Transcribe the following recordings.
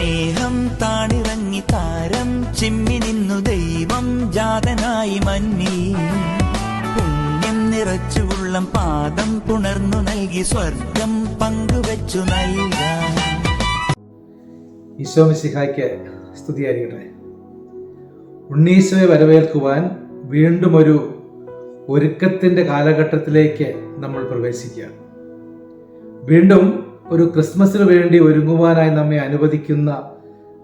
സ്നേഹം താണിറങ്ങി താരം. ചിമ്മി നിന്നു ദൈവം ജാതനായി മന്നി. പുണ്യം നിറച്ചു ഉള്ളം പാദം പുണർന്നു നൽകി സ്വർഗം പങ്കുവച്ചു നൽകാം ഈശോ മിശിഹായ്ക്ക് സ്തുതിയായിരിക്കട്ടെ ഉണ്ണീശോയെ വരവേൽക്കുവാൻ വീണ്ടും ഒരു ഒരുക്കത്തിന്റെ കാലഘട്ടത്തിലേക്ക് നമ്മൾ പ്രവേശിക്കുക. വീണ്ടും ഒരു ക്രിസ്മസിന് വേണ്ടി ഒരുങ്ങുവാനായി നമ്മെ അനുവദിക്കുന്ന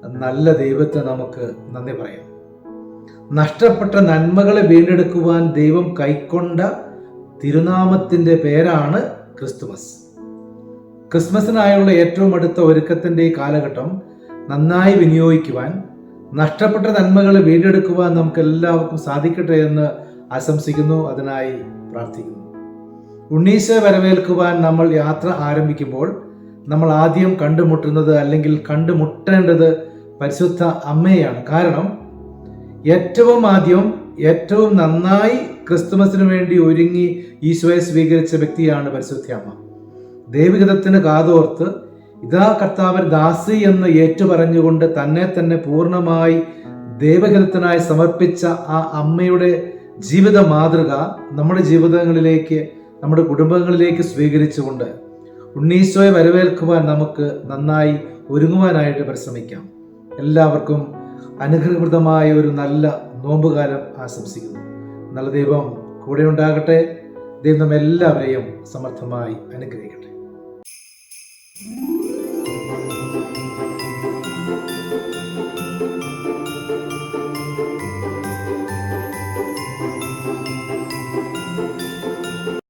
നല്ല ദൈവത്തെ നമുക്ക് നന്ദി പറയാം. നഷ്ടപ്പെട്ട നന്മകളെ വീണ്ടെടുക്കുവാൻ ദൈവം കൈക്കൊണ്ട തിരുനാമത്തിന്റെ പേരാണ് ക്രിസ്തുമസ്. ക്രിസ്മസിനായുള്ള ഏറ്റവും അടുത്ത ഒരുക്കത്തിന്റെ ഈ കാലഘട്ടം നന്നായി വിനിയോഗിക്കുവാൻ നഷ്ടപ്പെട്ട നന്മകളെ വീണ്ടെടുക്കുവാൻ നമുക്ക് എല്ലാവർക്കും സാധിക്കട്ടെ എന്ന് ആശംസിക്കുന്നു അതിനായി പ്രാർത്ഥിക്കുന്നു. ഉണ്ണീശ വരവേൽക്കുവാൻ നമ്മൾ യാത്ര ആരംഭിക്കുമ്പോൾ നമ്മൾ ആദ്യം കണ്ടുമുട്ടുന്നത് അല്ലെങ്കിൽ കണ്ടുമുട്ടേണ്ടത് പരിശുദ്ധ അമ്മയാണ് കാരണം ഏറ്റവും ആദ്യം ഏറ്റവും നന്നായി ക്രിസ്തുമസിന് വേണ്ടി ഒരുങ്ങി ഈശോയെ സ്വീകരിച്ച വ്യക്തിയാണ് പരിശുദ്ധ അമ്മ. ദൈവികതത്തിന് കാതോർത്ത് ഇതാ കർത്താവൻ ദാസി എന്ന് ഏറ്റുപറഞ്ഞുകൊണ്ട് തന്നെ തന്നെ പൂർണമായി ദൈവഹിതത്തിനായി സമർപ്പിച്ച ആ അമ്മയുടെ ജീവിത മാതൃക നമ്മുടെ ജീവിതങ്ങളിലേക്ക് നമ്മുടെ കുടുംബങ്ങളിലേക്ക് സ്വീകരിച്ചുകൊണ്ട് ഉണ്ണീശോയെ വരവേൽക്കുവാൻ നമുക്ക് നന്നായി ഒരുങ്ങുവാനായിട്ട് പരിശ്രമിക്കാം. എല്ലാവർക്കും അനുഗ്രഹൃതമായ ഒരു നല്ല നോമ്പുകാലം ആശംസിക്കുന്നു. നല്ല ദൈവം കൂടെ ഉണ്ടാകട്ടെ. ദൈവം എല്ലാവരെയും സമർത്ഥമായി അനുഗ്രഹിക്കട്ടെ.